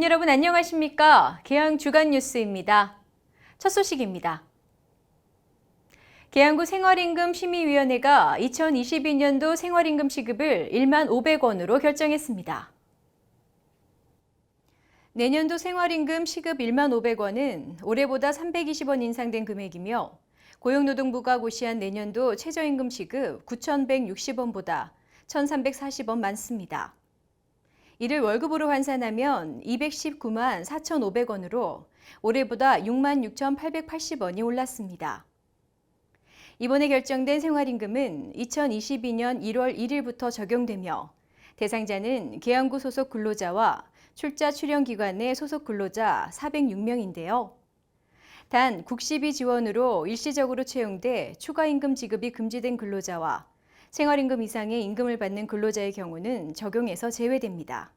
국민 여러분 안녕하십니까? 개항 주간 뉴스입니다. 첫 소식입니다. 계양구 생활임금 심의위원회가 2022년도 생활임금 시급을 1만 500원으로 결정했습니다. 내년도 생활임금 시급 1만 500원은 올해보다 320원 인상된 금액이며 고용노동부가 고시한 내년도 최저임금 시급 9,160원보다 1,340원 많습니다. 이를 월급으로 환산하면 219만 4,500원으로 올해보다 6만 6,880원이 올랐습니다. 이번에 결정된 생활임금은 2022년 1월 1일부터 적용되며 대상자는 계양구 소속 근로자와 출자 출연 기관의 소속 근로자 406명인데요. 단 국시비 지원으로 일시적으로 채용돼 추가 임금 지급이 금지된 근로자와 생활임금 이상의 임금을 받는 근로자의 경우는 적용에서 제외됩니다.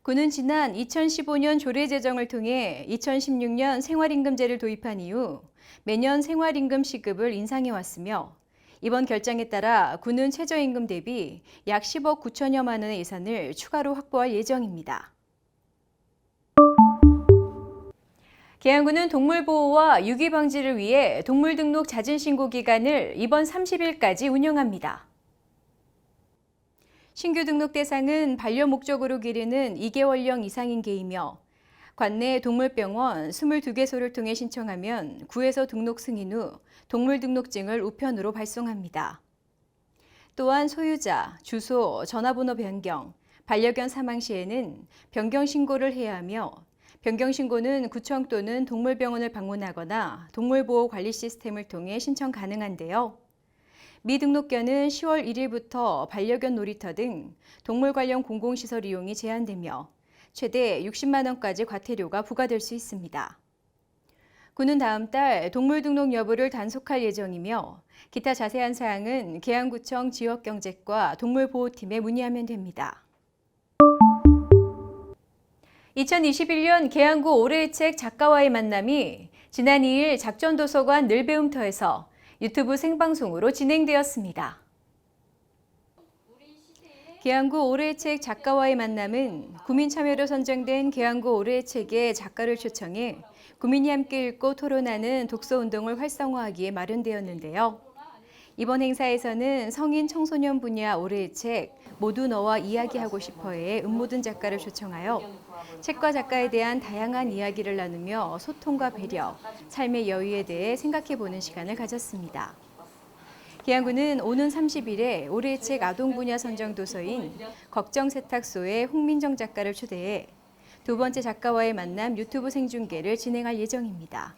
군은 지난 2015년 조례 제정을 통해 2016년 생활임금제를 도입한 이후 매년 생활임금 시급을 인상해 왔으며 이번 결정에 따라 군은 최저임금 대비 약 10억 9천여만 원의 예산을 추가로 확보할 예정입니다. 계양구는 동물 보호와 유기 방지를 위해 동물 등록 자진 신고 기간을 이번 30일까지 운영합니다. 신규 등록 대상은 반려 목적으로 기르는 2개월령 이상인 개이며 관내 동물병원 22개소를 통해 신청하면 구에서 등록 승인 후 동물 등록증을 우편으로 발송합니다. 또한 소유자, 주소, 전화번호 변경, 반려견 사망 시에는 변경 신고를 해야 하며 변경 신고는 구청 또는 동물병원을 방문하거나 동물보호 관리 시스템을 통해 신청 가능한데요. 미등록견은 10월 1일부터 반려견 놀이터 등 동물 관련 공공시설 이용이 제한되며 최대 60만 원까지 과태료가 부과될 수 있습니다. 군은 다음 달 동물 등록 여부를 단속할 예정이며 기타 자세한 사항은 계양구청 지역경제과 동물보호팀에 문의하면 됩니다. 2021년 계양구 올해의 책 작가와의 만남이 지난 2일 작전도서관 늘배움터에서 유튜브 생방송으로 진행되었습니다. 계양구 올해의 책 작가와의 만남은 구민 참여로 선정된 계양구 올해의 책의 작가를 초청해 구민이 함께 읽고 토론하는 독서 운동을 활성화하기에 마련되었는데요. 이번 행사에서는 성인 청소년 분야 올해의 책 모두 너와 이야기하고 싶어의 음모든 작가를 초청하여 책과 작가에 대한 다양한 이야기를 나누며 소통과 배려, 삶의 여유에 대해 생각해 보는 시간을 가졌습니다. 계양구는 오는 30일에 올해의 책 아동 분야 선정 도서인 걱정 세탁소의 홍민정 작가를 초대해 두 번째 작가와의 만남 유튜브 생중계를 진행할 예정입니다.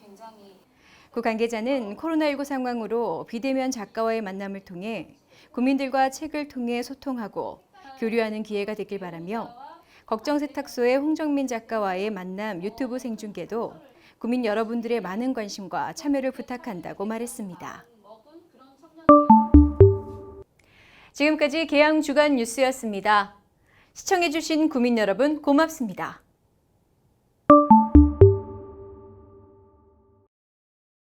구 관계자는 코로나19 상황으로 비대면 작가와의 만남을 통해 국민들과 책을 통해 소통하고 교류하는 기회가 되길 바라며 걱정 세탁소의 홍정민 작가와의 만남 유튜브 생중계도 국민 여러분들의 많은 관심과 참여를 부탁한다고 말했습니다. 지금까지 계양 주간 뉴스였습니다. 시청해주신 국민 여러분 고맙습니다.